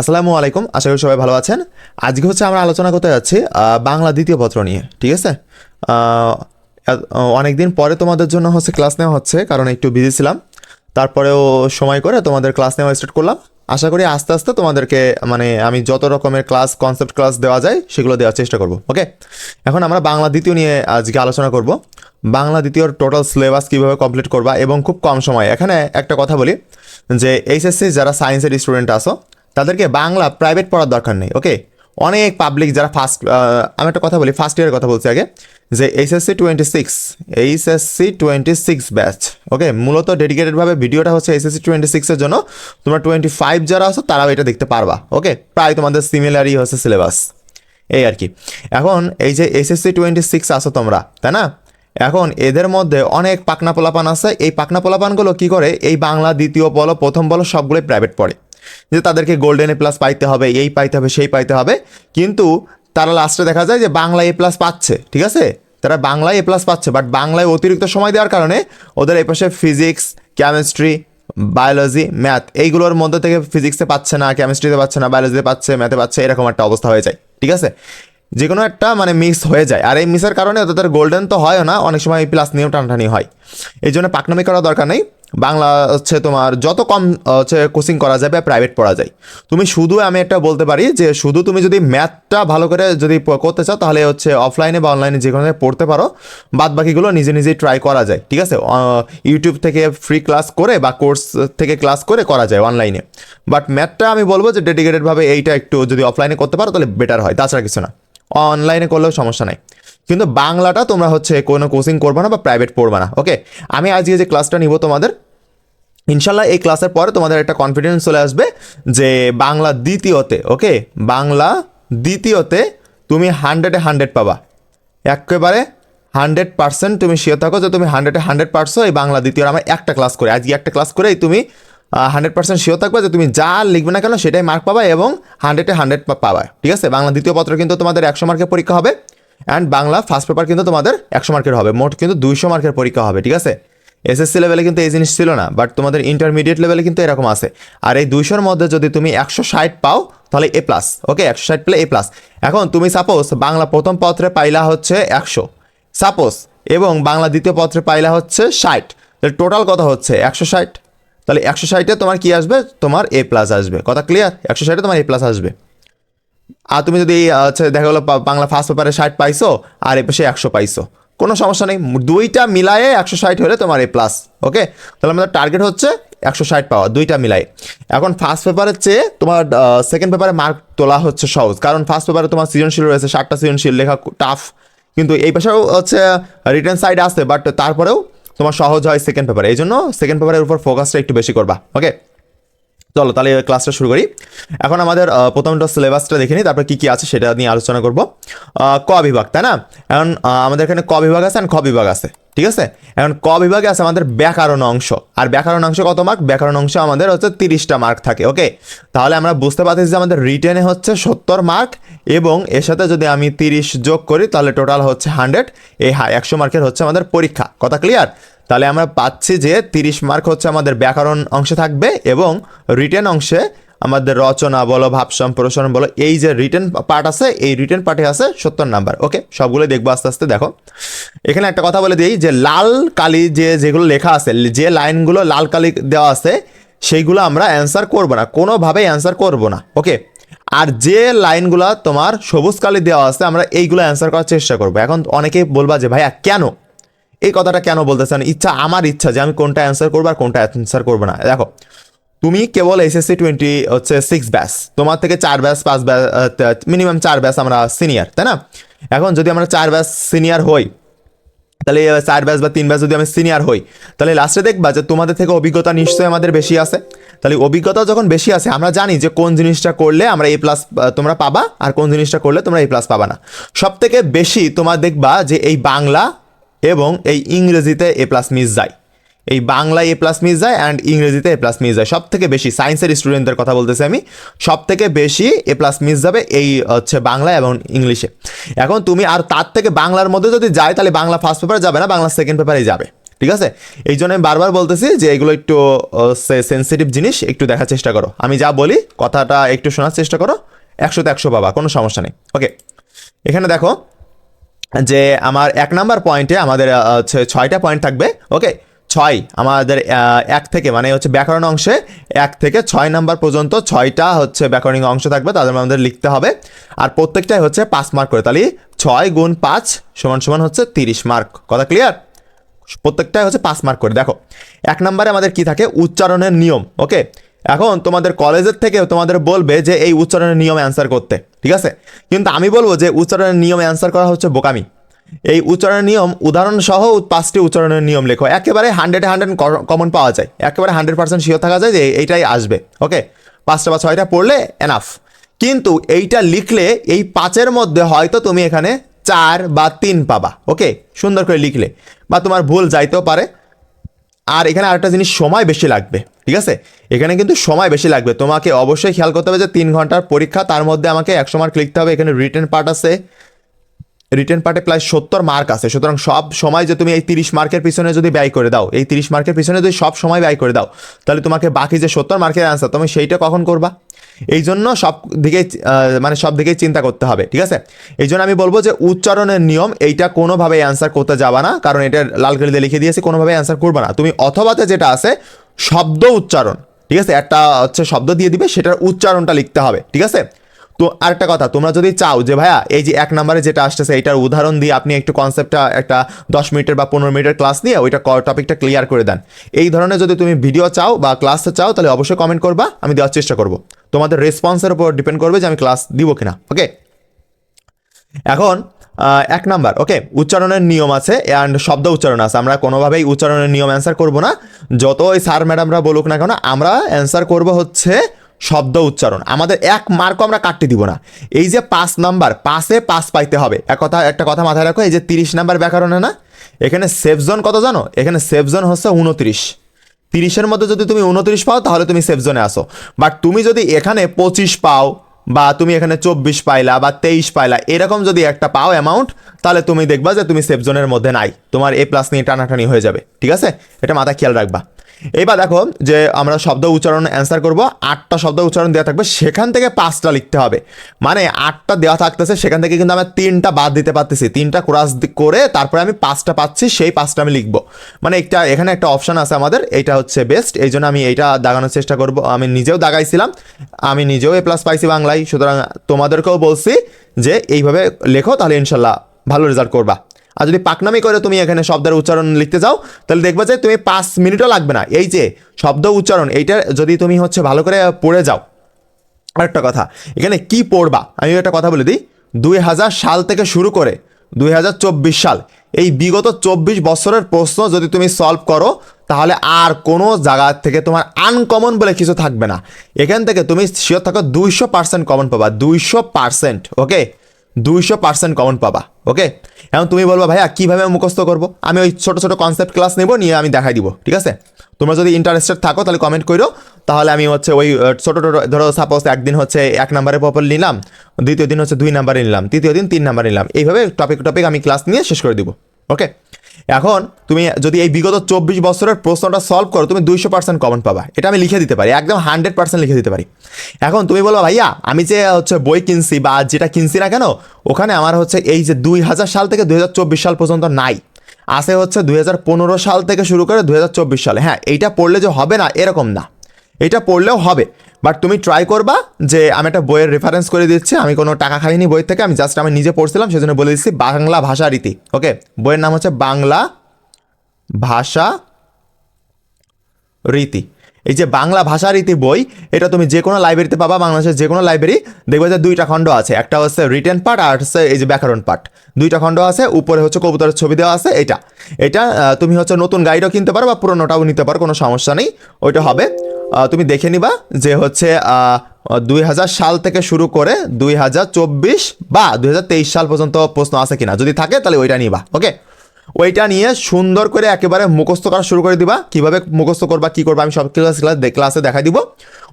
আসসালামু আলাইকুম, আশা করি সবাই ভালো আছেন। আজকে হচ্ছে আমরা আলোচনা করতে যাচ্ছি বাংলা দ্বিতীয় পত্র নিয়ে, ঠিক আছে? অনেক দিন পরে তোমাদের জন্য হচ্ছে ক্লাস নেওয়া হচ্ছে, কারণ একটু বিজি ছিলাম। তারপরেও সময় করে তোমাদের ক্লাস নেওয়া স্টার্ট করলাম। আশা করি আস্তে আস্তে তোমাদেরকে মানে আমি যত রকমের ক্লাস কনসেপ্ট ক্লাস দেওয়া যায়, সেগুলো দেওয়ার চেষ্টা করব ওকে এখন আমরা বাংলা দ্বিতীয় নিয়ে আজকে আলোচনা করব। বাংলা দ্বিতীয়র টোটাল সিলেবাস কীভাবে কমপ্লিট করবা এবং খুব কম সময়। এখানে একটা কথা বলি, যে এইচএসসি যারা সায়েন্সের স্টুডেন্ট আসো তাদেরকে বাংলা প্রাইভেট পড়ার দরকার নেই ওকে অনেক পাবলিক যারা ফার্স্ট আমি একটা কথা বলি ফার্স্ট ইয়ারের কথা বলছি আগে, যে HSC twenty six HSC twenty six batch okay মূলত ডেডিকেটেডভাবে ভিডিওটা হচ্ছে এইচএসসি টোয়েন্টি সিক্সের জন্য। তোমরা টোয়েন্টি ফাইভ যারা আছো, তারাও এটা দেখতে পারবা ওকে প্রায় তোমাদের সিমিলারই হচ্ছে সিলেবাস এই আর কি। এখন এই যে এসএসসি টোয়েন্টি সিক্স আসো তোমরা, তাই না? এখন এদের মধ্যে অনেক পাকনা পোলাপান আছে, এই পাকনা পোলাপানগুলো কি করে? এই বাংলা দ্বিতীয় বলো, প্রথম বলো, সবগুলোই প্রাইভেট পড়ে। যে তাদেরকে গোল্ডেন এ প্লাস পাইতে হবে, এই পাইতে হবে, সেই পাইতে হবে। কিন্তু তারা লাস্টে দেখা যায় যে বাংলা এ প্লাস পাচ্ছে, ঠিক আছে? তারা বাংলায় এ প্লাস পাচ্ছে বাট বাংলায় অতিরিক্ত সময় দেওয়ার কারণে ওদের এই পাশে ফিজিক্স কেমিস্ট্রি বায়োলজি ম্যাথ এইগুলোর মধ্যে থেকে ফিজিক্সে পাচ্ছে না কেমিস্ট্রিতে পাচ্ছে না বায়োলজিতে পাচ্ছে ম্যাথে পাচ্ছে, এরকম একটা অবস্থা হয়ে যায়, ঠিক আছে? যে কোনো একটা মানে মিস হয়ে যায়, আর এই মিসের কারণে তাদের গোল্ডেন তো হয় না, অনেক সময় প্লাস নিয়েও টানটানি হয়। এই জন্য পাকনামি করার দরকার নেই। বাংলা হচ্ছে তোমার যত কম হচ্ছে কোচিং করা যাবে প্রাইভেট পড়া যায়। তুমি শুধু আমি একটা বলতে পারি যে শুধু তুমি যদি ম্যাথটা ভালো করে যদি করতে চাও, তাহলে হচ্ছে অফলাইনে বা অনলাইনে যে কোনো পড়তে পারো। বাদ বাকিগুলো নিজে নিজেই ট্রাই করা যায়, ঠিক আছে? ইউটিউব থেকে ফ্রি ক্লাস করে বা কোর্স থেকে ক্লাস করে করা যায় অনলাইনে বাট ম্যাথটা আমি বলব যে ডেডিকেটেডভাবে এইটা একটু যদি অফলাইনে করতে পারো, তাহলে বেটার হয়, তাছাড়া কিছু না। অনলাইনে করলেও সমস্যা নাই। কিন্তু বাংলাটা তোমরা হচ্ছে কোনো কোচিং করবে না বা প্রাইভেট পড়বে না ওকে আমি আজকে যে ক্লাসটা নিব তোমাদের, ইনশাল্লাহ এই ক্লাসের পরে তোমাদের একটা কনফিডেন্স চলে আসবে যে বাংলা দ্বিতীয়তে ওকে বাংলা দ্বিতীয়তে তুমি হান্ড্রেডে হান্ড্রেড পাবা। একেবারে হান্ড্রেড পার্সেন্ট তুমি শিওর থাকো যে তুমি হান্ড্রেডে হান্ড্রেড পার্সেন্ট এই বাংলা দ্বিতীয় আমার একটা ক্লাস করে। আজকে একটা ক্লাস করেই তুমি হান্ড্রেড পার্সেন্ট শিওর থাকবে যে তুমি যা লিখবে না কেন সেটাই মার্ক পাবা এবং হান্ড্রেডে হান্ড্রেড পাবা। ঠিক আছে? বাংলা দ্বিতীয় পত্র কিন্তু তোমাদের একশো মার্কের পরীক্ষা হবে। অ্যান্ড বাংলা ফার্স্ট পেপার কিন্তু তোমাদের একশো মার্কের হবে। মোট কিন্তু দুইশো মার্কের পরীক্ষা হবে, ঠিক আছে? এসএসসি লেভেলে কিন্তু এই জিনিস ছিল না বাট তোমাদের ইন্টারমিডিয়েট লেভেলে কিন্তু এরকম আছে। আর এই দুইশোর মধ্যে যদি তুমি একশো ষাট পাও, তাহলে এ প্লাস ওকে একশো ষাট পেলে এ প্লাস এখন তুমি সাপোজ বাংলা প্রথম পত্রে পাইলা হচ্ছে একশো। সাপোজ এবং বাংলা দ্বিতীয় পত্রে পাইলা হচ্ছে ষাট। তাহলে টোটাল কথা হচ্ছে? একশো ষাট। তাহলে একশো ষাটে তোমার কি আসবে? তোমার এ প্লাস আসবে। কথা ক্লিয়ার একশো ষাটে তোমার এ প্লাস আসবে। আর তুমি যদি আহ, হচ্ছে দেখা গেলো বাংলা ফার্স্ট পেপারে ষাট পাইছো আর এ পাশে একশো পাইছো। কোনো সমস্যা নেই দুইটা মিলায়ে একশো ষাট হলে তোমার এ প্লাস ওকে তাহলে আমাদের টার্গেট হচ্ছে একশো ষাট পাওয়া দুইটা মিলাই এখন ফার্স্ট পেপারের চেয়ে তোমার সেকেন্ড পেপারে মার্ক তোলা হচ্ছে সহজ কারণ ফার্স্ট পেপারে তোমার সৃজনশীল রয়েছে ষাটটা সৃজনশীল লেখা টাফ কিন্তু এই পাশেও হচ্ছে রিটার্ন সাইড আসছে বাট তারপরেও তোমার সহজ হয় সেকেন্ড পেপারে এই জন্য সেকেন্ড পেপারের উপর ফোকাসটা একটু বেশি করবা ওকে চলো, তাহলে ক্লাসটা শুরু করি। এখন আমাদের প্রথমটা সিলেবাসটা দেখে নিই, তারপর কী কী আছে সেটা নিয়ে আলোচনা করব। ক বিভাগ, তাই না? এখন আমাদের এখানে ক বিভাগ আছে আর খ বিভাগ আছে, ঠিক আছে? এখন ক বিভাগে আছে আমাদের ব্যাকরণ অংশ, আর ব্যাকরণ অংশ কত মার্ক ব্যাকরণ অংশ আমাদের হচ্ছে তিরিশটা মার্ক থাকে ওকে তাহলে আমরা বুঝতে পারছি যে আমাদের রিটেনে হচ্ছে সত্তর মার্ক এবং এর সাথে যদি আমি তিরিশ যোগ করি, তাহলে টোটাল হচ্ছে হান্ড্রেড এই একশো মার্কের হচ্ছে আমাদের পরীক্ষা, কথা ক্লিয়ার তাহলে আমরা পাচ্ছি যে তিরিশ মার্ক হচ্ছে আমাদের ব্যাকরণ অংশে থাকবে এবং রিটেন অংশে আমাদের রচনা বলো ভাব সম্প্রসারণ বলো, এই যে রিটেন পার্ট আছে, এই রিটেন পার্টে আছে সত্তর নাম্বার ওকে সবগুলো দেখব আস্তে আস্তে, দেখো। এখানে একটা কথা বলে দিই যে লাল কালি যে যেগুলো লেখা আছে, যে লাইনগুলো লাল কালি দেওয়া আছে, সেইগুলো আমরা অ্যান্সার করব না, কোনোভাবেই অ্যান্সার করব না ওকে আর যে লাইনগুলো তোমার সবুজ কালি দেওয়া আছে, আমরা এইগুলো অ্যান্সার করার চেষ্টা করব। এখন অনেকেই বলবা যে, ভাইয়া, কেন? এই কথাটা কেন বলতেছেন ইচ্ছা, আমার ইচ্ছা যে আমি কোনটা অ্যান্সার করব আর কোনটা অ্যান্সার করব না। দেখো, তুমি কেবল এসএসসি টোয়েন্টি হচ্ছে সিক্স ব্যাস তোমার থেকে চার ব্যাস পাঁচ ব্যাস মিনিমাম চার ব্যাস আমরা সিনিয়র তাই না? এখন যদি আমরা চার ব্যাস সিনিয়র হই, তাহলে চার ব্যাচ বা তিন ব্যাচ যদি আমি সিনিয়র হই, তাহলে লাস্টে দেখবা যে তোমাদের থেকে অভিজ্ঞতা নিশ্চয়ই আমাদের বেশি আছে। তাহলে অভিজ্ঞতা যখন বেশি আছে, আমরা জানি যে কোন জিনিসটা করলে আমরা এ প্লাস তোমরা পাবা, আর কোন জিনিসটা করলে তোমরা এ প্লাস পাবা না। সব থেকে বেশি তোমার দেখবা যে এই বাংলা এবং এই ইংরেজিতে এ প্লাস মিস যায়। এই বাংলায় এ প্লাস মিস যায় অ্যান্ড ইংরেজিতে এ প্লাস মিস যায়। সব থেকে বেশি সায়েন্সের স্টুডেন্টদের কথা বলতেছি আমি সব থেকে বেশি এ প্লাস মিস যাবে এই, হচ্ছে বাংলা এবং ইংলিশে। এখন তুমি আর তার থেকে বাংলার মধ্যে যদি যায়, তাহলে বাংলা ফার্স্ট পেপারে যাবে না, বাংলা সেকেন্ড পেপারে যাবে। ঠিক আছে? এই জন্য আমি বারবার বলতেছি যে এগুলো একটু সেন্সিটিভ জিনিস, একটু দেখার চেষ্টা করো। আমি যা বলি, কথাটা একটু শোনার চেষ্টা করো। একশোতে একশো পাবা, কোনো সমস্যা নেই। ওকে এখানে দেখো যে আমার এক নাম্বার পয়েন্টে আমাদের ছয়টা পয়েন্ট থাকবে ওকে ছয়, আমাদের এক থেকে মানে হচ্ছে ব্যাকরণ অংশে এক থেকে ছয় নাম্বার পর্যন্ত ছয়টা হচ্ছে ব্যাকরণিক অংশ থাকবে, তাদের আমাদের লিখতে হবে। আর প্রত্যেকটাই হচ্ছে পাঁচ মার্ক করে, তাহলে ছয় গুণ পাঁচ সমান সমান হচ্ছে তিরিশ মার্ক কথা ক্লিয়ার প্রত্যেকটাই হচ্ছে পাঁচ মার্ক করে, দেখো। এক নম্বরে আমাদের কি থাকে? উচ্চারণের নিয়ম ওকে এখন তোমাদের কলেজের থেকে তোমাদের বলবে যে এই উচ্চারণের নিয়মে অ্যান্সার করতে, ঠিক আছে? কিন্তু আমি বলব যে উচ্চারণের নিয়মে অ্যান্সার করা হচ্ছে বোকামি। এই উচ্চারণের নিয়ম উদাহরণ সহ পাঁচটি উচ্চারণের নিয়ম লেখো। একেবারে হান্ড্রেডে হান্ড্রেড কমন পাওয়া যায়। একেবারে হান্ড্রেড পার্সেন্ট শিওর থাকা যায় যে এইটাই আসবে ওকে পাঁচটা বা ছয়টা পড়লে এনাফ কিন্তু এইটা লিখলে এই পাঁচের মধ্যে হয়তো তুমি এখানে চার বা তিন পাবা ওকে সুন্দর করে লিখলে। বা তোমার ভুল যাইতেও পারে। আর এখানে আরেকটা জিনিস সময় বেশি লাগবে, ঠিক আছে? এখানে কিন্তু সময় বেশি লাগবে। তোমাকে অবশ্যই খেয়াল করতে হবে যে তিন ঘণ্টার পরীক্ষা, তার মধ্যে আমাকে একশো মার্ক লিখতে হবে। এখানে রিটার্ন পার্ট আছে রিটেন পার্টে প্রায় সত্তর মার্ক আছে। সুতরাং সব সময় যে তুমি এই তিরিশ মার্কের পিছনে যদি ব্যয় করে দাও, এই তিরিশ মার্কের পিছনে যদি সব সময় ব্যয় করে দাও, তাহলে তোমাকে বাকি যে সত্তর মার্কের অ্যান্সার তুমি সেইটা কখন করবা? এই জন্য সব দিকেই মানে সব দিকেই চিন্তা করতে হবে, ঠিক আছে? এই জন্য আমি বলব যে উচ্চারণের নিয়ম এইটা কোনোভাবে অ্যান্সার করতে যাবা না, কারণ এটা লাল কালিতে লিখে দিয়েছে কোনোভাবে অ্যান্সার করবে না। তুমি অথবাতে যেটা আছে, শব্দ উচ্চারণ, ঠিক আছে? একটা হচ্ছে শব্দ দিয়ে দিবে, সেটার উচ্চারণটা লিখতে হবে, ঠিক আছে? তো আরেকটা কথা, তোমরা যদি চাও যে ভাইয়া, এই যে এক নম্বরে যেটা আসতেছে, এটার উদাহরণ দিয়ে আপনি একটু কনসেপ্টটা একটা দশ মিনিটের বা পনেরো মিনিটের ক্লাস নিয়ে ওইটা টপিকটা ক্লিয়ার করে দেন। এই ধরনের যদি তুমি ভিডিও চাও বা ক্লাস চাও, তাহলে অবশ্যই কমেন্ট করবা, আমি দেওয়ার চেষ্টা করব। তোমাদের রেসপন্সের উপর ডিপেন্ড করবে যে আমি ক্লাস দিব কিনা ওকে এখন এক নাম্বার ওকে উচ্চারণের নিয়ম আছে অ্যান্ড শব্দ উচ্চারণ আছে, আমরা কোনোভাবেই উচ্চারণের নিয়ম অ্যান্সার করব না। যতই স্যার ম্যাডামরা বলুক না কেন, আমরা অ্যান্সার করব হচ্ছে শব্দ উচ্চারণ। আমাদের এক মার্কও আমরা কাটতে দিব না। এই যে পাঁচ নাম্বার, পাঁচে পাঁচ পাইতে হবে। এক কথা, একটা কথা মাথায় রাখো, এই যে তিরিশ নাম্বার ব্যাকরণে না, এখানে সেফ জোন কত জানো? এখানে সেফ জোন হচ্ছে উনত্রিশ। তিরিশের মধ্যে যদি তুমি উনত্রিশ পাও, তাহলে তুমি সেফ জোনে আসো বাট তুমি যদি এখানে পঁচিশ পাও, বা তুমি এখানে চব্বিশ পাইলা, বা তেইশ পাইলা, এরকম যদি একটা পাও অ্যামাউন্ট তাহলে তুমি দেখবা যে তুমি সেফ জোনের মধ্যে নাই। তোমার এ প্লাস নিয়ে টানাটানি হয়ে যাবে। ঠিক আছে? এটা মাথায় খেয়াল রাখবা। এবার দেখো যে আমরা শব্দ উচ্চারণ অ্যান্সার করব, আটটা শব্দ উচ্চারণ দেওয়া থাকবে, সেখান থেকে পাঁচটা লিখতে হবে। মানে আটটা দেওয়া থাকতেছে, সেখান থেকে কিন্তু আমরা তিনটা বাদ দিতে পারতেছি। তিনটা ক্রাস করে তারপরে আমি পাঁচটা পাচ্ছি, সেই পাঁচটা আমি লিখব। মানে একটা, এখানে একটা অপশন আছে আমাদের এটা হচ্ছে বেস্ট এই জন্য আমি এইটা দাগানোর চেষ্টা করব। আমি নিজেও দাগাইছিলাম, আমি নিজেও এ প্লাস পাইছি বাংলায়, সুতরাং তোমাদেরকেও বলছি যে এইভাবে লেখো, তাহলে ইনশাল্লাহ ভালো রেজাল্ট করবা। আর যদি পাকনামি করে তুমি এখানে শব্দের উচ্চারণ লিখতে যাও, তাহলে দেখবে যে তুমি পাঁচ মিনিটও লাগবে না। এই যে শব্দ উচ্চারণ, এইটা যদি তুমি হচ্ছে ভালো করে পড়ে যাও। আরেকটা কথা, এখানে কি পড়বা? আমি একটা কথা বলে দিই। দুই হাজার সাল থেকে শুরু করে দুই হাজার চব্বিশ সাল, এই বিগত চব্বিশ বছরের প্রশ্ন যদি তুমি সলভ করো, তাহলে আর কোনো জায়গা থেকে তোমার আনকমন বলে কিছু থাকবে না। এখান থেকে তুমি শিওর থাকো দুইশো পার্সেন্ট কমন পাবা। দুইশো পার্সেন্ট ওকে দুইশো পার্সেন্ট কমন পাবা। ওকে এখন তুমি বলব, ভাইয়া, কীভাবে মুখস্থ করব? আমি ওই ছোটো ছোটো কনসেপ্ট ক্লাস নেব, নিয়ে আমি দেখাই দিব। ঠিক আছে? তোমরা যদি ইন্টারেস্টেড থাকো, তাহলে কমেন্ট করো তাহলে আমি হচ্ছে ওই ছোটো ছোটো, ধরো সাপোজ একদিন হচ্ছে এক নাম্বারে পপর নিলাম, দ্বিতীয় দিন হচ্ছে দুই নাম্বারে নিলাম, তৃতীয় দিন তিন নাম্বারে নিলাম। এইভাবে টপিক টপিক আমি ক্লাস নিয়ে শেষ করে দিব। ওকে এখন তুমি যদি এই বিগত চব্বিশ বছরের প্রশ্নটা সলভ করো, তুমি দুইশো পার্সেন্ট কমন পাবা। এটা আমি লিখে দিতে পারি, একদম হান্ড্রেড পার্সেন্ট লিখে দিতে পারি। এখন তুমি বলো, ভাইয়া, আমি যে হচ্ছে বই কিনছি বা যেটা কিনছি না কেন, ওখানে আমার হচ্ছে এই যে দুই হাজার সাল থেকে দুই হাজার চব্বিশ সাল পর্যন্ত নাই। আসে হচ্ছে দুই হাজার পনেরো সাল থেকে শুরু করে দুই হাজার চব্বিশ সালে। হ্যাঁ এইটা পড়লে যে হবে না, এরকম না। এটা পড়লেও হবে। বাট তুমি ট্রাই করবা যে আমি একটা বইয়ের রেফারেন্স করে দিচ্ছি, আমি কোনো টাকা খাইনি বই থেকে, আমি জাস্ট আমি নিজে পড়ছিলাম, সেজন্য বলে দিচ্ছি বাংলা ভাষা রীতি ওকে বইয়ের নাম হচ্ছে বাংলা ভাষা রীতি। এই যে বাংলা ভাষা রীতি বই, এটা তুমি যে কোনো লাইব্রেরিতে পাবা, বাংলাদেশের যে কোনো লাইব্রেরি দেখবে যে দুইটা খণ্ড আছে, একটা হচ্ছে রিটেন পার্ট আর হচ্ছে এই যে ব্যাকরণ পার্ট দুইটা খণ্ড আছে, উপরে হচ্ছে কবুতরের ছবি দেওয়া আছে, এটা। এটা তুমি হচ্ছে নতুন গাইডও কিনতে পারো বা পুরোনোটাও নিতে পারো, কোনো সমস্যা নেই, ওইটা হবে। তুমি দেখে নিবা যে হচ্ছে দুই হাজার সাল থেকে শুরু করে দুই হাজার চব্বিশ বা দুই হাজার তেইশ সাল পর্যন্ত প্রশ্ন আছে কিনা। যদি থাকে তাহলে ওইটা নিবা ওকে ওইটা নিয়ে সুন্দর করে একেবারে মুখস্থ করা শুরু করে দিবা। কীভাবে মুখস্থ করবা, কি করবা, আমি সব ক্লাস ক্লাস দেখা দিব।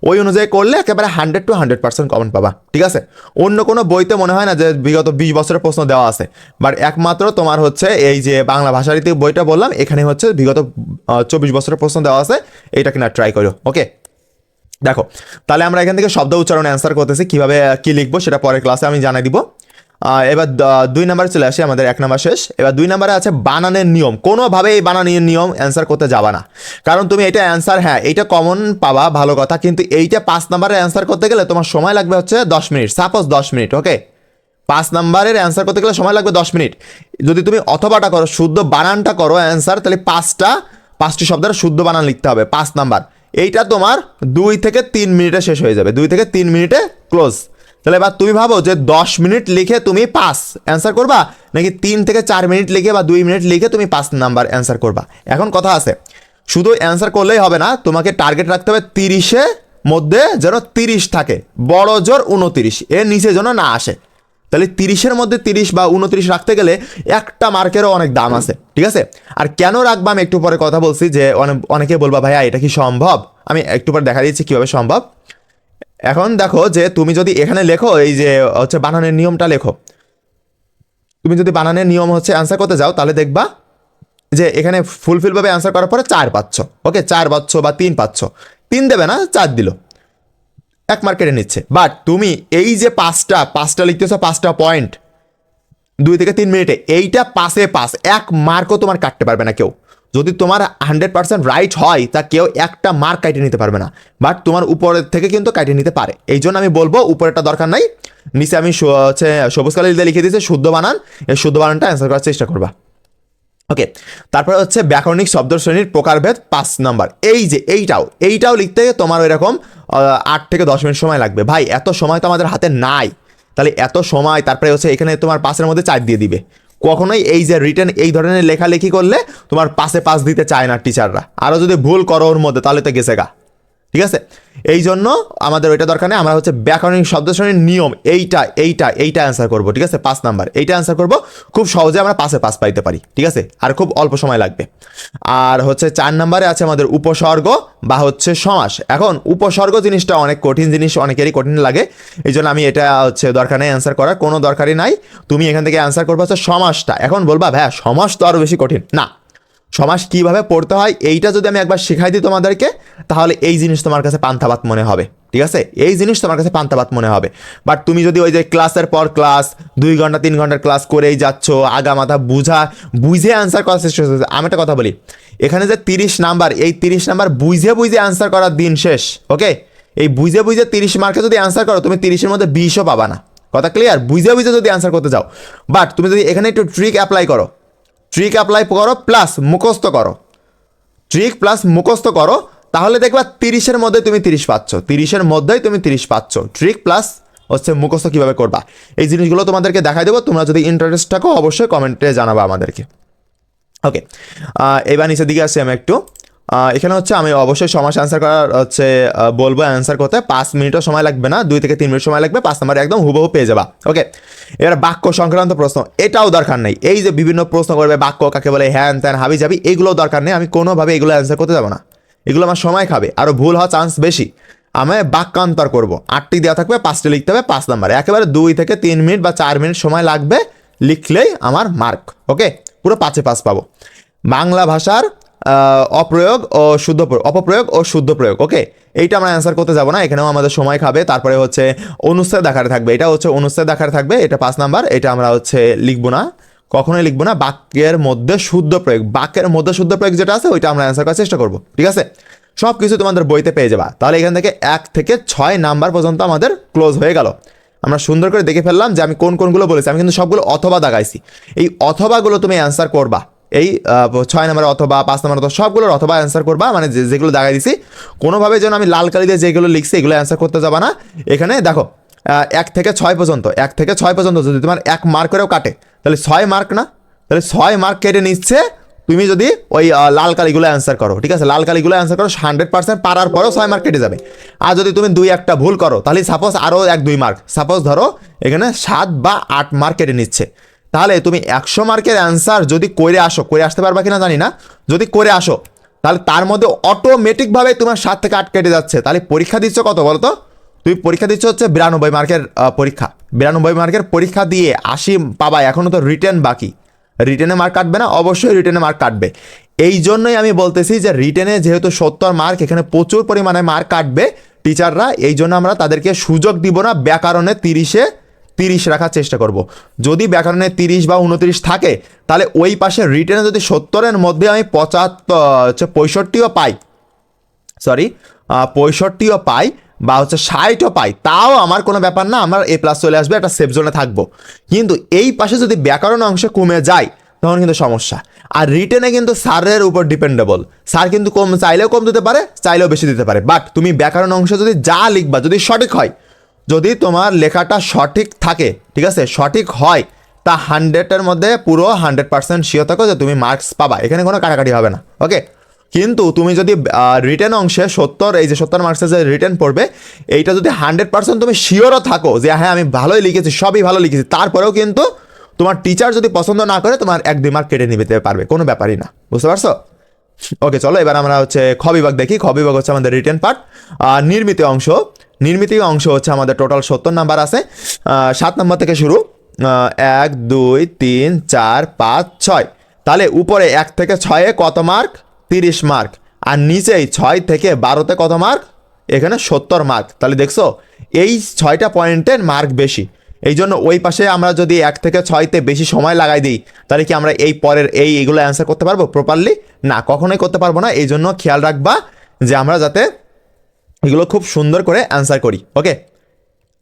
ওই অনুযায়ী করলে একেবারে hundred to hundred percent common পাবা, ঠিক আছে? অন্য কোনো বইতে মনে হয় না যে বিগত বিশ বছরের প্রশ্ন দেওয়া আছে বাট একমাত্র তোমার হচ্ছে এই যে বাংলা ভাষারীতি বইটা বললাম, এখানে হচ্ছে বিগত চব্বিশ বছরের প্রশ্ন দেওয়া আছে এইটা কিনা ট্রাই করো ওকে দেখো, তাহলে আমরা এখান থেকে শব্দ উচ্চারণ অ্যান্সার করতেছি, কীভাবে কি লিখব সেটা পরের ক্লাসে আমি জানাই দিব। এবার দুই নাম্বারে চলে আসি, আমাদের এক নাম্বার শেষ। এবার দুই নাম্বারে আছে বানানের নিয়ম। কোনোভাবে এই বানানের নিয়ম অ্যান্সার করতে যাবা না। কারণ তুমি এটা অ্যান্সার হ্যাঁ এইটা কমন পাবা, ভালো কথা, কিন্তু এইটা পাঁচ নাম্বারের অ্যান্সার করতে গেলে তোমার সময় লাগবে হচ্ছে দশ মিনিট। সাপোজ দশ মিনিট ওকে পাঁচ নাম্বারের অ্যান্সার করতে গেলে সময় লাগবে দশ মিনিট। যদি তুমি অথবাটা করো, শুদ্ধ বানানটা করো অ্যান্সার তাহলে পাঁচটা, পাঁচটি শব্দের শুদ্ধ বানান লিখতে হবে, পাঁচ নাম্বার। এইটা তোমার দুই থেকে তিন মিনিটে শেষ হয়ে যাবে, দুই থেকে তিন মিনিটে ক্লোজ তাহলে এবার তুমি ভাবো যে দশ মিনিট লিখে তুমি পাস অ্যান্সার করবা? নাকি তিন থেকে চার মিনিট লিখে বা দুই মিনিট লিখে তুমি পাঁচ নাম্বার অ্যান্সার করবা? এখন কথা আছে, শুধু অ্যান্সার করলেই হবে না, তোমাকে টার্গেট রাখতে হবে তিরিশে, মধ্যে যেন তিরিশ থাকে, বড় জোর উনতিরিশ, এর নিচে যেন না আসে। তাহলে তিরিশের মধ্যে তিরিশ বা উনত্রিশ রাখতে গেলে একটা মার্কেরও অনেক দাম আছে, ঠিক আছে? আর কেন রাখব আমি একটু পরে কথা বলছি যে অনে- অনেকে বলবা, ভাইয়া, এটা কি সম্ভব? আমি একটু পরে দেখা দিচ্ছি কীভাবে সম্ভব। এখন দেখো যে তুমি যদি এখানে লেখো, এই যে হচ্ছে বানানের নিয়মটা লেখো। তুমি যদি বানানের নিয়ম হচ্ছে অ্যান্সার করতে যাও, তাহলে দেখবা যে এখানে ফুলফিলভাবে অ্যান্সার করার পরে চার পাচ্ছ। ওকে চার পাচ্ছ বা তিন পাচ্ছ। তিন দেবে না, চার দিল। এক মার্ক কেটে নিচ্ছে। বাট তুমি এই যে পাঁচটা পাঁচটা লিখতেছো, পাঁচটা পয়েন্ট দুই থেকে তিন মিনিটে, এইটা পাসে পাস, এক মার্কও তোমার কাটতে পারবে না কেউ। যদি তোমার হান্ড্রেড পার্সেন্ট রাইট হয় তা কেউ একটা মার্ক কাটিয়ে নিতে পারবে না। বাট তোমার উপরের থেকে কিন্তু কাটিয়ে নিতে পারে। এই জন্য আমি বলব উপরেরটা দরকার নাই। নিচে আমি হচ্ছে সবুজ কালি দিয়ে লিখে দিয়েছি শুদ্ধ বানান। এই শুদ্ধ বানানটা অ্যান্সার করার চেষ্টা করবা। ওকে তারপরে হচ্ছে ব্যাকরণিক শব্দ শ্রেণির প্রকারভেদ পাঁচ নাম্বার। এই যে এইটাও এইটাও লিখতে তোমার ওইরকম আহ, আট থেকে দশ মিনিট সময় লাগবে। ভাই এত সময় তো আমাদের হাতে নাই। তাহলে এত সময় তারপরে হচ্ছে এখানে তোমার পাসের মধ্যে চার দিয়ে দিবে। কখনোই এই যে রিটার্ন এই ধরনের লেখালেখি করলে তোমার পাশে পাশ দিতে চায় না টিচাররা আরও যদি ভুল করো ওর মধ্যে, তাহলে তো গেছে গা। ঠিক আছে? এই জন্য আমাদের ওইটা দরকার নেই, আমরা হচ্ছে ব্যাকরণিক শব্দ শ্রেণির নিয়ম এইটা এইটা এইটা অ্যান্সার করব, ঠিক আছে? পাঁচ নাম্বার, এইটা অ্যান্সার করব, খুব সহজে আমরা পাশে পাস পাইতে পারি, ঠিক আছে? আর খুব অল্প সময় লাগবে। আর হচ্ছে চার নাম্বারে আছে আমাদের উপসর্গ বা হচ্ছে সমাস। এখন উপসর্গ জিনিসটা অনেক কঠিন জিনিস, অনেকেরই কঠিন লাগে এই জন্য আমি এটা হচ্ছে দরকার নেই অ্যান্সার করার, কোনো দরকারই নাই। তুমি এখান থেকে অ্যান্সার করব হচ্ছে সমাসটা। এখন বলবা, ভাইয়া, সমাস তো আরও বেশি কঠিন। না সমাস কীভাবে পড়তে হয়, এইটা যদি আমি একবার শেখাই দিই তোমাদেরকে, তাহলে এই জিনিস তোমার কাছে পান্তাবাত মনে হবে, ঠিক আছে? এই জিনিস তোমার কাছে পান্তাবাত মনে হবে। বাট তুমি যদি ওই যে ক্লাসের পর ক্লাস, দুই ঘণ্টা, তিন ঘণ্টার ক্লাস করেই যাচ্ছ, আগা মাথা বুঝা, বুঝে অ্যান্সার করার চেষ্টা করছ, আমি একটা কথা বলি। এখানে যে তিরিশ নাম্বার, এই তিরিশ নাম্বার বুঝে বুঝে অ্যান্সার করার দিন শেষ ওকে এই বুঝে বুঝে তিরিশ মার্কে যদি অ্যান্সার করো, তুমি তিরিশের মধ্যে বিশও পাবা না। কথা ক্লিয়ার বুঝে বুঝে যদি অ্যান্সার করতে যাও। বাট তুমি যদি এখানে একটু ট্রিক অ্যাপ্লাই করো ট্রিক অ্যাপ্লাই করো প্লাস মুখস্থ করো। ট্রিক প্লাস মুখস্থ করো, তাহলে দেখবা তিরিশের মধ্যে তুমি তিরিশ পাচ্ছ। তিরিশের মধ্যেই তুমি তিরিশ পাচ্ছ। ট্রিক প্লাস হচ্ছে মুখস্থ কীভাবে করবা। এই জিনিসগুলো তোমাদেরকে দেখাই দেবো, তোমরা যদি ইন্টারেস্ট থাকো অবশ্যই কমেন্টে জানাবা আমাদেরকে। ওকে এবার নিচের দিকে আসি আমি একটু। এখানে হচ্ছে আমি অবশ্যই সমাস অ্যান্সার করার হচ্ছে বলব অ্যান্সার করতে। পাঁচ মিনিটও সময় লাগবে না, দুই থেকে তিন মিনিট সময় লাগবে, পাঁচ নাম্বার একদম হুবহু পেয়ে যাবা। ওকে এবার বাক্য সংক্রান্ত প্রশ্ন, এটাও দরকার নেই। এই যে বিভিন্ন প্রশ্ন করবে, বাক্য কাকে বলে, হ্যান ত্যান, হাবি যাবি এগুলো দরকার নেই, আমি কোনোভাবে এগুলো অ্যান্সার করতে যাব না। এগুলো আমার সময় খাবে আরও ভুল হওয়ার চান্স বেশি। আমি বাক্যান্তর করব। আটটি দেওয়া থাকবে, পাঁচটি লিখতে হবে, পাঁচ নাম্বার। একেবারে দুই থেকে তিন মিনিট বা চার মিনিট সময় লাগবে লিখলেই আমার মার্ক ওকে পুরো পাঁচে পাঁচ পাবো। বাংলা ভাষার অপ্রয়োগ ও শুদ্ধ প্র- অপপ্রয়োগ ও শুদ্ধ প্রয়োগ ওকে এইটা আমরা অ্যান্সার করতে যাব না, এখানেও আমাদের সময় খাবে, তারপরে হচ্ছে অনুচ্ছেদ আকারে থাকবে, এটা হচ্ছে অনুচ্ছেদ আকারে থাকবে, এটা পাঁচ নাম্বার, এটা আমরা হচ্ছে লিখব না, কখনোই লিখব না, বাক্যের মধ্যে শুদ্ধ প্রয়োগ, বাক্যের মধ্যে শুদ্ধ প্রয়োগ যেটা আছে, ওইটা আমরা অ্যান্সার করার চেষ্টা করব, ঠিক আছে? সব কিছু তোমাদের বইতে পেয়ে যাবা, তাহলে এখান থেকে এক থেকে ছয় নাম্বার পর্যন্ত আমাদের ক্লোজ হয়ে গেল, আমরা সুন্দর করে দেখে ফেললাম যে আমি কোন কোনগুলো বলেছি, আমি কিন্তু সবগুলো অথবা দাগাইছি, এই অথবাগুলো তুমি অ্যান্সার করবা এই ছয় নম্বর অথবা পাঁচ নম্বর অথবা সবগুলোর অথবা অ্যান্সার করবা মানে যেগুলো দাগাই দিছি। কোনোভাবে যেন আমি লাল কালি দিয়ে যেগুলো লিখছি, এগুলো অ্যান্সার করতে যাবা না। এখানে দেখো এক থেকে ছয় পর্যন্ত, এক থেকে ছয় পর্যন্ত যদি তোমার এক মার্ক করেও কাটে, তাহলে ছয় মার্ক না, তাহলে ছয় মার্ক কেটে নিচ্ছে, তুমি যদি ওই লাল কালিগুলো অ্যান্সার করো, ঠিক আছে? লাল কালিগুলো অ্যান্সার করো হান্ড্রেড পার্সেন্ট পারার পরেও ছয় মার্ক কেটে যাবে। আর যদি তুমি দুই একটা ভুল করো, তাহলে সাপোজ আরও এক দুই মার্ক সাপোজ ধরো, এখানে সাত বা আট মার্ক কেটে নিচ্ছে। তাহলে তুমি একশো মার্কের অ্যান্সার যদি করে আসো, করে আসতে পারবা কিনা জানি না, যদি করে আসো, তাহলে তার মধ্যে অটোমেটিকভাবে তোমার সাত থেকে আট কেটে যাচ্ছে। তাহলে পরীক্ষা দিচ্ছ কত বলো তো তুমি পরীক্ষা দিচ্ছ হচ্ছে বিরানব্বই মার্কের পরীক্ষা। বিরানব্বই মার্কের পরীক্ষা দিয়ে আশি পাবা এখনও তো রিটার্ন বাকি। রিটেনে মার্ক কাটবে না? অবশ্যই রিটেনে মার্ক কাটবে। এই জন্যই আমি বলতেছি যে রিটেনে যেহেতু সত্তর মার্ক এখানে প্রচুর পরিমাণে মার্ক কাটবে টিচাররা এই জন্য আমরা তাদেরকে সুযোগ দিব না, ব্যাকরণে তিরিশে তিরিশ রাখার চেষ্টা করব। যদি ব্যাকরণে তিরিশ বা উনত্রিশ থাকে, তাহলে ওই পাশে রিটেনে যদি সত্তরের মধ্যে আমি পঁচাত্তর, হচ্ছে পঁয়ষট্টিও পাই সরি পঁয়ষট্টিও পাই বা হচ্ছে ষাটও পাই, তাও আমার কোনো ব্যাপার না, আমার এ প্লাস চলে আসবে, একটা সেফ জোনে থাকব। কিন্তু এই পাশে যদি ব্যাকরণ অংশ কমে যায়, তখন কিন্তু সমস্যা। আর রিটেনে কিন্তু স্যারের উপর ডিপেন্ডেবল স্যার কিন্তু কম, চাইলেও কম দিতে পারে, চাইলেও বেশি দিতে পারে। বাট তুমি ব্যাকরণ অংশ যদি যা লিখবা, যদি সঠিক হয় যদি তোমার লেখাটা সঠিক থাকে, ঠিক আছে, সঠিক হয়, তা হান্ড্রেডের মধ্যে পুরো হান্ড্রেড পার্সেন্ট শিওর থাকো যে তুমি মার্কস পাবা। এখানে কোনো কাটাকাটি হবে না ওকে কিন্তু তুমি যদি রিটেন অংশে সত্তর, এই যে সত্তর মার্কসের যে রিটেন পড়বে, এইটা যদি হান্ড্রেড পার্সেন্ট তুমি শিওরও থাকো যে হ্যাঁ আমি ভালোই লিখেছি, সবই ভালো লিখেছি, তারপরেও কিন্তু তোমার টিচার যদি পছন্দ না করে, তোমার এক, দুই মার্ক কেটে নিতে পারবে, কোনো ব্যাপারই না, বুঝতে পারছ? ওকে চলো, এবার আমরা হচ্ছে খ দেখি, খ হচ্ছে আমাদের রিটেন পার্ট নির্মিত অংশ। নির্মিত অংশ হচ্ছে আমাদের টোটাল সত্তর নাম্বার আছে। সাত নম্বর থেকে শুরু এক, দুই, তিন, চার, পাঁচ, ছয়। তাহলে উপরে এক থেকে ছয়ে কত মার্ক তিরিশ মার্ক আর নিচেই ছয় থেকে বারোতে কত মার্ক এখানে সত্তর মার্ক তাহলে দেখছ, এই ছয়টা পয়েন্টের মার্ক বেশি। এই জন্য ওই পাশে আমরা যদি এক থেকে ছয়তে বেশি সময় লাগাই দিই, তাহলে কি আমরা এই পরের এই এগুলো অ্যান্সার করতে পারব প্রপারলি না, কখনোই করতে পারব না। এই জন্য খেয়াল রাখবা যে আমরা যাতে এগুলো খুব সুন্দর করে অ্যান্সার করি ওকে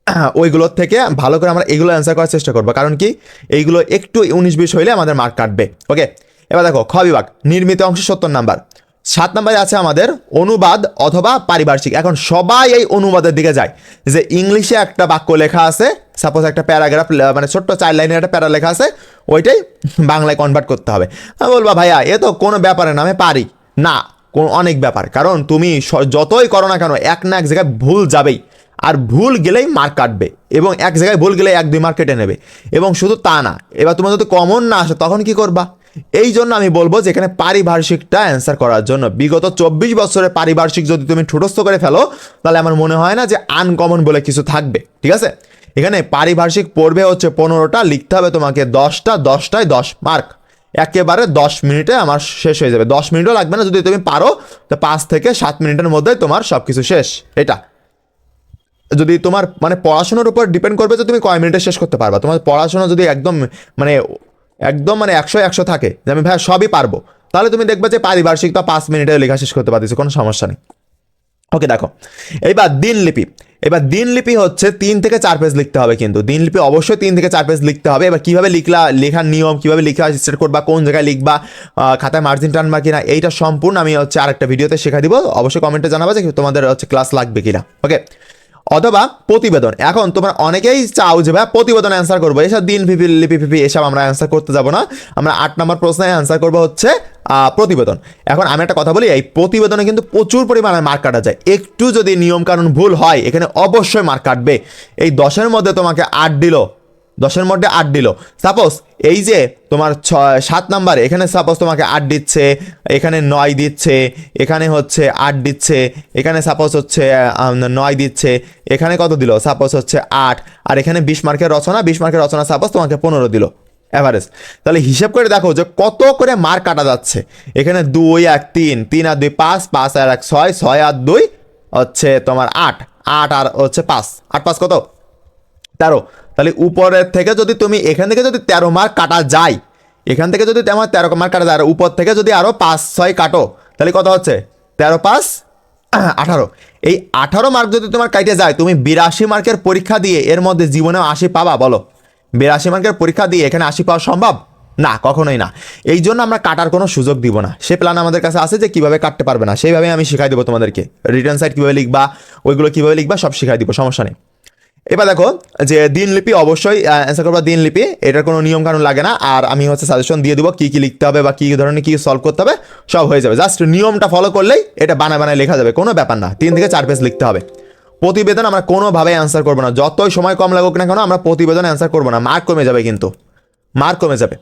ওইগুলোর থেকে ভালো করে আমরা এগুলো অ্যান্সার করার চেষ্টা করব। কারণ কি? এইগুলো একটু উনিশ বিশ হইলে আমাদের মার্ক কাটবে ওকে এবার দেখো, খ বিভাগ, নির্মিত অংশ সত্তর নাম্বার। সাত নাম্বারে আছে আমাদের অনুবাদ অথবা পারিপার্শ্বিক। এখন সবাই এই অনুবাদের দিকে যায়। যে ইংলিশে একটা বাক্য লেখা আছে সাপোজ একটা প্যারাগ্রাফ মানে ছোট্ট চার লাইনের একটা প্যারা লেখা আছে, ওইটাই বাংলায় কনভার্ট করতে হবে। আমি বলবা, ভাইয়া, এ তো কোনো ব্যাপারে না, আমি পারি। না কোন অনেক ব্যাপার। কারণ তুমি যতই করো না কেন, এক না এক জায়গায় ভুল যাবেই। আর ভুল গেলেই মার্ক কাটবে এবং এক জায়গায় ভুল গেলে এক দুই মার্ক কেটে নেবে। এবং শুধু তা না, এবার তোমার যদি কমন না আসে, তখন কি করবা? এই জন্য আমি বলব যে, এখানে পারিপার্শ্বিকটা অ্যান্সার করার জন্য। বিগত চব্বিশ বছরের পারিপার্শ্বিক যদি তুমি ঠুটস্থ করে ফেলো, তাহলে আমার মনে হয় না যে আনকমন বলে কিছু থাকবে। ঠিক আছে? এখানে পারিপার্শ্বিক পড়বে হচ্ছে পনেরোটা, লিখতে হবে তোমাকে দশটা, দশটায় দশ মার্ক একেবারে দশ মিনিটে আমার শেষ হয়ে যাবে। দশ মিনিটও লাগবে না। যদি তুমি পারো, তো পাঁচ থেকে সাত মিনিটের মধ্যে তোমার সব কিছু শেষ। এটা। যদি তোমার মানে পড়াশোনার উপর ডিপেন্ড করবে যে তুমি কয় মিনিটে শেষ করতে পারবা। তোমার পড়াশোনা যদি একদম মানে একদম মানে একশো একশো থাকে, যে আমি ভাই সবই পারব, তাহলে তুমি দেখবে যে পারিপার্শ্বিক তো পাঁচ মিনিটে লেখা শেষ করতে পারতেছে, কোনো সমস্যা নেই। ওকে, দেখো। এইবার দিনলিপি। এবার দিনলিপি হচ্ছে তিন থেকে চার পেজ লিখতে হবে কিন্তু। দিনলিপি অবশ্যই তিন থেকে চার পেজ লিখতে হবে। এবার কীভাবে লিখলা, লেখার নিয়ম, কীভাবে লেখা স্টার্ট করবা কোন জায়গায় লিখবা খাতায় মার্জিন টানবা কিনা, এইটা সম্পূর্ণ আমি হচ্ছে আরেকটা ভিডিওতে শেখা দিব। অবশ্যই কমেন্টে জানাবা যে তোমাদের হচ্ছে ক্লাস লাগবে কিনা। ওকে অথবা প্রতিবেদন। এখন তোমরা অনেকেই চাও যে, ভাই, প্রতিবেদন অ্যান্সার করব। এসব দিন লিপি পিপি এসব আমরা অ্যান্সার করতে যাব না। আমরা আট নম্বর প্রশ্নে অ্যান্সার করব হচ্ছে প্রতিবেদন। এখন আমি একটা কথা বলি, এই প্রতিবেদনে কিন্তু প্রচুর পরিমাণে মার্ক কাটা যায়। একটু যদি নিয়মকানুন ভুল হয়, এখানে অবশ্যই মার্ক কাটবে। এই দশের মধ্যে তোমাকে আট দিল। দশের মধ্যে আট দিল। সাপোজ এই যে তোমার ছয়, সাত নাম্বারে, এখানে সাপোজ তোমাকে আট দিচ্ছে, এখানে নয় দিচ্ছে, এখানে হচ্ছে আট দিচ্ছে, এখানে সাপোজ হচ্ছে নয় দিচ্ছে, এখানে কত দিল? সাপোজ হচ্ছে আট। আর এখানে বিশ মার্কের রচনা, বিশ মার্কের রচনা সাপোজ তোমাকে পনেরো দিল। অ্যাভারেজ তাহলে হিসেব করে দেখো যে কত করে মার কাটা যাচ্ছে। এখানে দুই, এক, তিন তিন আর দুই, পাঁচ পাঁচ আর এক, ছয় ছয় আর দুই হচ্ছে তোমার আট। আট আর হচ্ছে পাঁচ। আট, পাঁচ কত? তেরো। তাহলে উপরের থেকে যদি তুমি এখান থেকে যদি তেরো মার্ক কাটা যায়, এখান থেকে যদি আমার তেরো মার্ক কাটা যায়, আর উপর থেকে যদি আরও পাঁচ, ছয় কাটো, তাহলে কত হচ্ছে? তেরো, পাঁচ, আঠারো। এই আঠারো মার্ক যদি তোমার কাটে যায়, তুমি বিরাশি মার্কের পরীক্ষা দিয়ে এর মধ্যে জীবনে আশি পাবা, বলো। বিরাশি মার্কের পরীক্ষা দিয়ে এখানে আশি পাওয়া সম্ভব? না, কখনোই না। এই জন্য আমরা কাটার কোনো সুযোগ দিব না। সে প্ল্যান আমাদের কাছে আছে যে কীভাবে কাটতে পারবে না। সেইভাবে আমি শিখাই দেবো তোমাদেরকে। রিটার্ন সাইড কীভাবে লিখবা, ওইগুলো কীভাবে লিখবা, সব শিখাই দিব, সমস্যা নেই। এবার দেখো যে দিনলিপি অবশ্যই অ্যান্সার করবা দিনলিপি এটার কোনো নিয়ম কানুন লাগে না। আর আমি হচ্ছে সাজেশন দিয়ে দেবো কী কী লিখতে হবে বা কী ধরনের কী সলভ করতে হবে, সব হয়ে যাবে। জাস্ট নিয়মটা ফলো করলেই এটা বানায় বানায় লেখা যাবে। কোনো ব্যাপার না। তিন থেকে চার পেজ লিখতে হবে। প্রতিবেদন আমরা কোনোভাবে অ্যান্সার করব না। যতই সময় কম লাগুক না কেন, আমরা প্রতিবেদন অ্যান্সার করব না। মার্ক কমে যাবে কিন্তু। মার্ক কমে যাবে।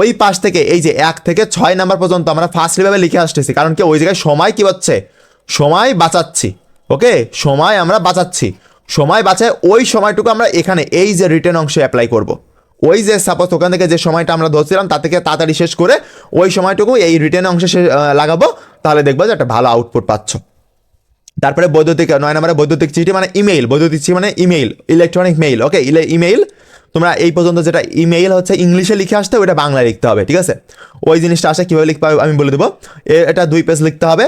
ওই পাশ থেকে, এই যে এক থেকে ছয় নাম্বার পর্যন্ত আমরা ফার্স্ট লেভেলে লিখে আসতেছি। কারণ কি, ওই জায়গায় সময় কি হচ্ছে? সময় বাঁচাচ্ছি। ওকে সময় আমরা বাঁচাচ্ছি। সময় বাঁচায় ওই সময়টুকু আমরা এখানে, এই যে রিটেন অংশে অ্যাপ্লাই করব। ওই যে সাপোজ ওখান থেকে যে সময়টা আমরা ধরছিলাম তা থেকে তাড়াতাড়ি শেষ করে ওই সময়টুকু এই রিটেন অংশে লাগাবো। তাহলে দেখব যে একটা ভালো আউটপুট পাচ্ছ। তারপরে বৈদ্যুতিক, নয় নম্বরে বৈদ্যুতিক চিঠি মানে ইমেইল বৈদ্যুতিক চিঠি মানে ইমেইল ইলেকট্রনিক মেইল ওকে ইলে ইমেইল তোমরা এই পর্যন্ত যেটা ইমেইল হচ্ছে ইংলিশে লিখে আসতে ওটা বাংলায় লিখতে হবে, ঠিক আছে? ওই জিনিসটা আসে কীভাবে লিখতে হবে আমি বলে দেবো। এটা দুই পেজ লিখতে হবে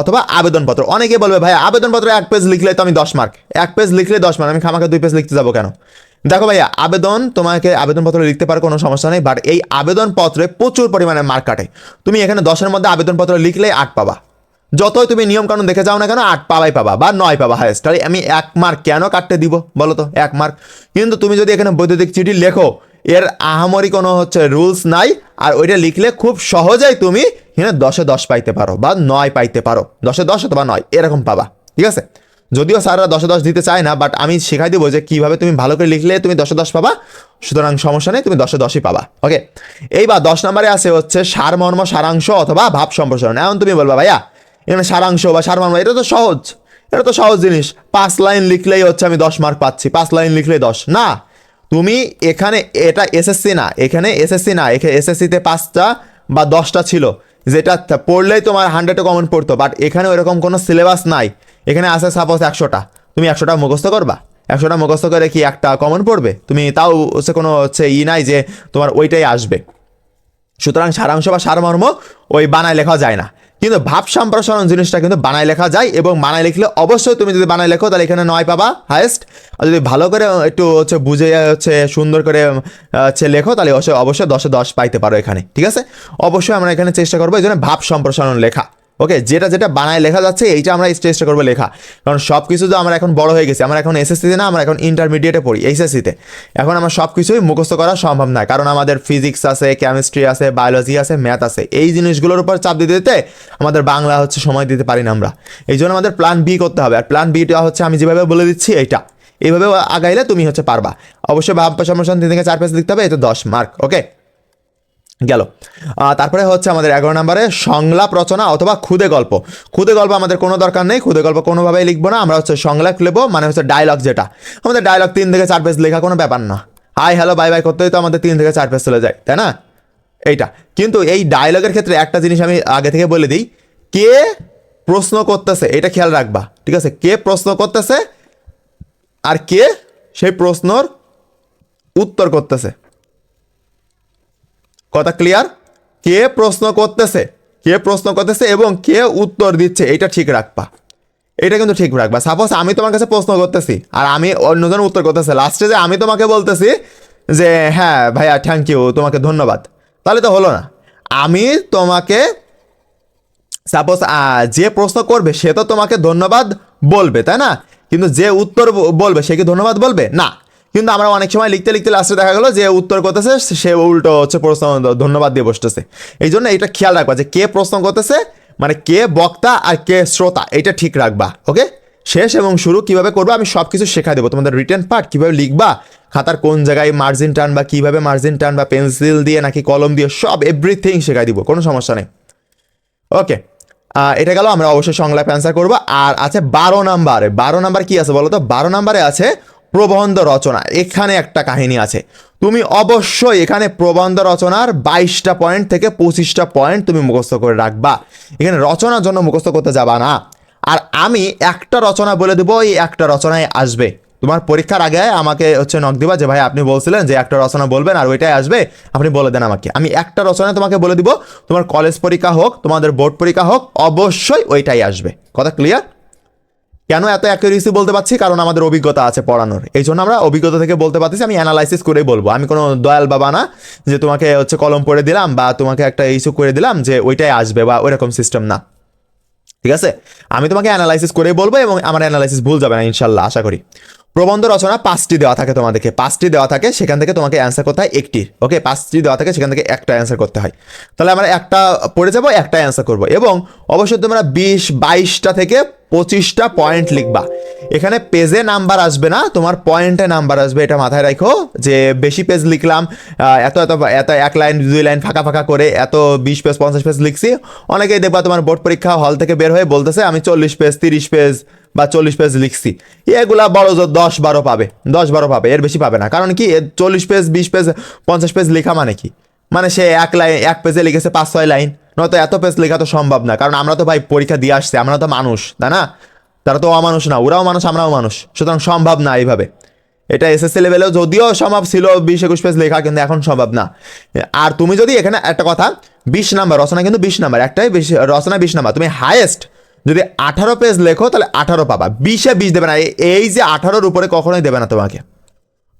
অথবা আবেদনপত্র। অনেকে বলবে, ভাই, আবেদনপত্র এক পেজ লিখলে তো আমি দশ মার্ক এক পেজ লিখলে দশ মার্ক আমি খামাকে দুই পেজ লিখতে যাব কেন? দেখো ভাইয়া, আবেদন তোমাকে আবেদনপত্র লিখতে পারো কোনো সমস্যা নেই বাট এই আবেদনপত্রে প্রচুর পরিমাণে মার্ক কাটে। তুমি এখানে দশের মধ্যে আবেদনপত্র লিখলেই আট পাবা। যতই তুমি নিয়ম কানুন দেখে যাও না কেন, আট পাবাই পাবা বা নয় পাবা হায়েস্ট তাহলে আমি এক মার্ক কেন কাটতে দিব বলো তো? এক মার্ক কিন্তু তুমি যদি এখানে বৈদ্যুতিক চিঠি লেখো, এর আহামরি কোনো হচ্ছে রুলস নাই, আর ওইটা লিখলে খুব সহজেই তুমি এখানে দশে দশ পাইতে পারো বা নয় পাইতে পারো। দশে দশ অথবা নয়, এরকম পাবা, ঠিক আছে? যদিও স্যাররা দশে দশ দিতে চায় না বাট আমি শেখাই দিব যে কীভাবে তুমি ভালো করে লিখলে তুমি দশে দশ পাবা, সুতরাং সমস্যা নেই, তুমি দশে দশই পাবা ওকে এইবার দশ নম্বরে আছে হচ্ছে সারমর্ম, সারাংশ অথবা ভাব সম্প্রসারণ। এখন তুমি বলবা, ভাইয়া এখানে সারাংশ বা সারমর্ম, এটা তো সহজ। এটা তো সহজ জিনিস। পাঁচ লাইন লিখলেই হচ্ছে আমি দশ মার্ক পাচ্ছি। পাঁচ লাইন লিখলেই দশ। না, তুমি এখানে এটা এসএসসি না, এখানে এসএসসি না এখানে এসএসসিতে পাঁচটা বা দশটা ছিল। যেটা পড়লেই তোমার হান্ড্রেডে কমন পড়তো বাট এখানে ওরকম কোনো সিলেবাস নাই। এখানে আছে সাপোজ একশোটা। তুমি একশোটা মুখস্থ করবা? একশোটা মুখস্থ করে কি একটা কমন পড়বে? তুমি তাও হচ্ছে কোনো হচ্ছে ই নাই যে তোমার ওইটাই আসবে। সুতরাং সারাংশ বা সারমর্ম ওই বানায় লেখা যায় না। কিন্তু ভাব সম্প্রসারণ জিনিসটা কিন্তু বানায় লেখা যায় এবং বানায় লিখলে অবশ্যই তুমি যদি বানায় লেখো, তাহলে এখানে নয় পাবা হায়েস্ট আর যদি ভালো করে একটু হচ্ছে বুঝে হচ্ছে সুন্দর করে হচ্ছে লেখো, তাহলে অবশ্যই অবশ্যই দশে দশ পাইতে পারো এখানে, ঠিক আছে? অবশ্যই আমরা এখানে চেষ্টা করব, এই জন্য ভাব সম্প্রসারণ লেখা। ওকে যেটা যেটা বানায় লেখা যাচ্ছে, এইটা আমরা চেষ্টা করব লেখা। কারণ সব কিছু তো আমরা এখন বড় হয়ে গেছি, আমরা এখন এসএসসিতে না, আমরা এখন ইন্টারমিডিয়েটে পড়ি এইচএসসিতে এখন আমার সব কিছুই মুখস্থ করা সম্ভব নয় কারণ আমাদের ফিজিক্স আছে কেমিস্ট্রি আছে বায়োলজি আছে ম্যাথ আছে। এই জিনিসগুলোর উপর চাপ দিতে দিতে আমাদের বাংলা হচ্ছে সময় দিতে পারি না আমরা। এই জন্য আমাদের প্ল্যান বি করতে হবে, আর প্ল্যান বিটা হচ্ছে আমি যেভাবে বলে দিচ্ছি এইটা। এইভাবে আগাইলে তুমি হচ্ছে পারবা। অবশ্যই ভাব সমস্যা তিন থেকে চার পেজ লিখতে হবে এতে দশ মার্ক ওকে গেল। তারপরে হচ্ছে আমাদের এগারো নম্বরে সংলাপ রচনা অথবা খুদে গল্প। খুদে গল্প আমাদের কোনো দরকার নেই, খুদে গল্প কোনোভাবেই লিখব না, আমরা হচ্ছে সংলাপ লিখব মানে হচ্ছে ডায়লগ যেটা। আমাদের ডায়লগ তিন থেকে চার পেজ লেখা কোনো ব্যাপার না। হাই হ্যালো বাই বাই করতেই তো আমাদের তিন থেকে চার পেজ চলে যায়, তাই না? এইটা। কিন্তু এই ডায়লগের ক্ষেত্রে একটা জিনিস আমি আগে থেকে বলে দিই, কে প্রশ্ন করতেছে, এটা খেয়াল রাখবা, ঠিক আছে? কে প্রশ্ন করতেছে আর কে সেই প্রশ্নর উত্তর করতেছে। কথা ক্লিয়ার কে প্রশ্ন করতেছে? কে প্রশ্ন করতেছে এবং কে উত্তর দিচ্ছে? এটা ঠিক রাখবা। এটা কিন্তু ঠিক রাখবা। সাপোজ আমি তোমার কাছে প্রশ্ন করতেছি আর আমি অন্যজন উত্তর করতেছে। লাস্টে যে আমি তোমাকে বলতেছি যে হ্যাঁ ভাইয়া থ্যাংক ইউ তোমাকে ধন্যবাদ। তাহলে তো হলো না। আমি তোমাকে সাপোজ যে প্রশ্ন করবে, সে তো তোমাকে ধন্যবাদ বলবে, তাই না? কিন্তু যে উত্তর বলবে, সে কি ধন্যবাদ বলবে? না। কিন্তু আমরা অনেক সময় লিখতে লিখতে লাস্টে দেখা গেলো যে উত্তর করতেছে, সে উল্টো হচ্ছে প্রশ্ন, ধন্যবাদ দিয়ে বসতেছে। এই জন্য এটা খেয়াল রাখবা যে কে প্রশ্ন করতেছে মানে কে বক্তা আর কে শ্রোতা, এটা ঠিক রাখবা, ওকে? শেষ এবং শুরু কীভাবে করব, আমি সব কিছু শেখা দেবো। তোমাদের রিটেন পার্ট কীভাবে লিখবা, খাতার কোন জায়গায় মার্জিন টান বা কীভাবে মার্জিন টান বা পেন্সিল দিয়ে নাকি কলম দিয়ে সব এভরিথিং শেখাই দিব, কোনো সমস্যা নেই। ওকে এটা গেল, আমরা অবশ্যই সংলাপ অ্যান্সার করব। আর আছে বারো নাম্বারে, বারো নাম্বার কি আছে বলো তো? বারো নাম্বারে আছে প্রবন্ধ রচনা এখানে একটা কাহিনী আছে। তুমি অবশ্যই এখানে প্রবন্ধ রচনার বাইশটা পয়েন্ট থেকে পঁচিশটা পয়েন্ট তুমি মুখস্থ করে রাখবা। এখানে রচনার জন্য মুখস্থ করতে যাবা না। আর আমি একটা রচনা বলে দেবো, এই একটা রচনায় আসবে। তোমার পরীক্ষার আগে আমাকে হচ্ছে নক দিবা যে, ভাই, আপনি বলছিলেন যে একটা রচনা বলবেন আর ওইটাই আসবে। আপনি বলে দেন আমাকে। আমি একটা রচনা তোমাকে বলে দিব। তোমার কলেজ পরীক্ষা হোক, তোমাদের বোর্ড পরীক্ষা হোক, অবশ্যই ওইটাই আসবে। কথা ক্লিয়ার কেন এত অ্যাকুরেসি বলতে পারছি? কারণ আমাদের অভিজ্ঞতা আছে পড়ানোর। এই জন্য আমরা অভিজ্ঞতা থেকে বলতে পারতেছি, আমি অ্যানালাইসিস করেই বলব। আমি কোনো দয়াল বাবা না যে তোমাকে হচ্ছে কলম পড়ে দিলাম বা তোমাকে একটা ইস্যু করে দিলাম যে ওইটাই আসবে বা ওইরকম সিস্টেম না। ঠিক আছে? আমি তোমাকে অ্যানালাইসিস করেই বলব এবং আমার অ্যানালাইসিস ভুল যাবে না, ইনশাল্লাহ, আশা করি। প্রবন্ধ রচনা পাঁচটি দেওয়া থাকে তোমাদেরকে। পাঁচটি দেওয়া থাকে, সেখান থেকে তোমাকে অ্যান্সার করতে হয় একটি। ওকে পাঁচটি দেওয়া থাকে, সেখান থেকে একটা অ্যান্সার করতে হয়। তাহলে আমরা একটা পড়ে যাব, একটা অ্যান্সার করব। এবং অবশ্যই তোমরা বিশ, বাইশটা থেকে পঁচিশটা পয়েন্ট লিখবা। এখানে পেজে নাম্বার আসবে না, তোমার পয়েন্টে নাম্বার আসবে, এটা মাথায় রাখো। যে বেশি পেজ লিখলাম এত এত এত, এক লাইন, দুই লাইন ফাঁকা ফাঁকা করে এত বিশ পেজ পঞ্চাশ পেজ লিখছি। অনেকেই দেখবা তোমার বোর্ড পরীক্ষা হল থেকে বের হয়ে বলতেছে, আমি চল্লিশ পেজ তিরিশ পেজ বা চল্লিশ পেজ লিখছি। এগুলা বড় জোর দশ বারো পাবে, দশ বারো পাবে, এর বেশি পাবে না। কারণ কি চল্লিশ পেজ বিশ পেজ পঞ্চাশ পেজ লেখা মানে কি? মানে সে এক লাইন এক পেজে লিখেছে পাঁচ, ছয় লাইন নয়তো এত পেজ লেখা তো সম্ভব না। কারণ আমরা তো ভাই পরীক্ষা দিয়ে আসছি, আমরা তো মানুষ, তাই না? তারা তো অমানুষ না, ওরাও মানুষ, আমরাও মানুষ। সুতরাং সম্ভব না এইভাবে। এটা এসএসসি লেভেলেও যদিও সম্ভব ছিল বিশ, একুশ পেজ লেখা, কিন্তু এখন সম্ভব না। আর তুমি যদি এখানে একটা কথা, বিশ নাম্বার রচনা কিন্তু বিশ নাম্বার একটাই বিশ, রচনা বিশ নাম্বার তুমি হায়েস্ট যদি আঠারো পেজ লেখো, তাহলে আঠারো পাবা। বিশে বিশ দেবে না। এই- যে আঠারোর উপরে কখনোই দেবে না তোমাকে।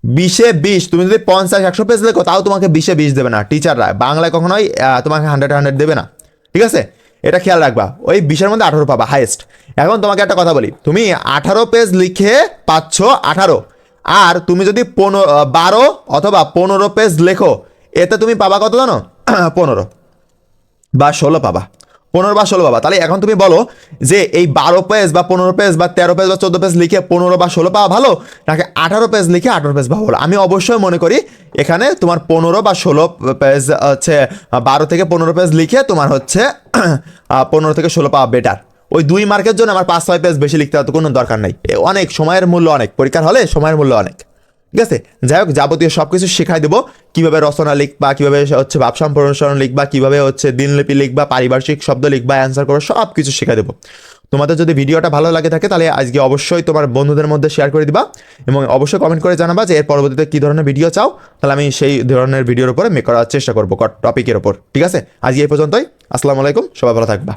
বিশে বিশ, তুমি যদি পঞ্চাশ, একশো পেজ লেখো, তাও তোমাকে বিশে বিশ দেবে না। টিচাররা, বাংলায় কখনোই তোমাকে হান্ড্রেড হান্ড্রেড দেবে না। ঠিক আছে? এটা খেয়াল রাখবা। ওই বিশের মধ্যে আঠারো পাবা হাইয়েস্ট এখন তোমাকে একটা কথা বলি। তুমি আঠারো পেজ লিখে পাচ্ছ আঠারো। আর তুমি যদি পনেরো বারো অথবা পনেরো পেজ লেখো, এতে তুমি পাবা কত জানো? পনেরো বা ষোলো পাবা। পনেরো বা ষোলো পাবা তাহলে এখন তুমি বলো যে এই বারো পেজ বা পনেরো পেজ বা তেরো পেজ বা চোদ্দ পেজ লিখে পনেরো বা ষোলো পাওয়া ভালো? নাকি আঠারো পেজ লিখে আঠারো পেজ পাওয়া ভালো? আমি অবশ্যই মনে করি এখানে তোমার পনেরো বা ষোলো পেজ হচ্ছে বারো থেকে পনেরো পেজ লিখে তোমার হচ্ছে পনেরো থেকে ষোলো পাওয়া বেটার ওই দুই মার্কের জন্য আমার পাঁচ, ছয় পেজ বেশি লিখতে হতো কোনো দরকার নেই। অনেক, সময়ের মূল্য অনেক, পরীক্ষার হলে সময়ের মূল্য অনেক। ঠিক আছে? যাই হোক, যাবতীয় সব কিছু শেখাই দেবো। কীভাবে রচনা লিখবা কীভাবে হচ্ছে ভাব সম্প্রসারণ লিখবা কীভাবে হচ্ছে দিনলিপি লিখবা পারিভাষিক শব্দ লিখবা অ্যান্সার করো সব কিছু শেখাই দেবো। তোমাদের যদি ভিডিওটা ভালো লাগে থাকে, তাহলে আজকে অবশ্যই তোমার বন্ধুদের মধ্যে শেয়ার করে দিবা এবং অবশ্যই কমেন্ট করে জানাবা যে এর পরবর্তীতে কী ধরনের ভিডিও চাও। তাহলে আমি সেই ধরনের ভিডিওর উপরে মেক করার চেষ্টা করব টপিকের ওপর ঠিক আছে? আজকে এই পর্যন্তই। আসসালামু আলাইকুম, সবাই ভালো থাকবা।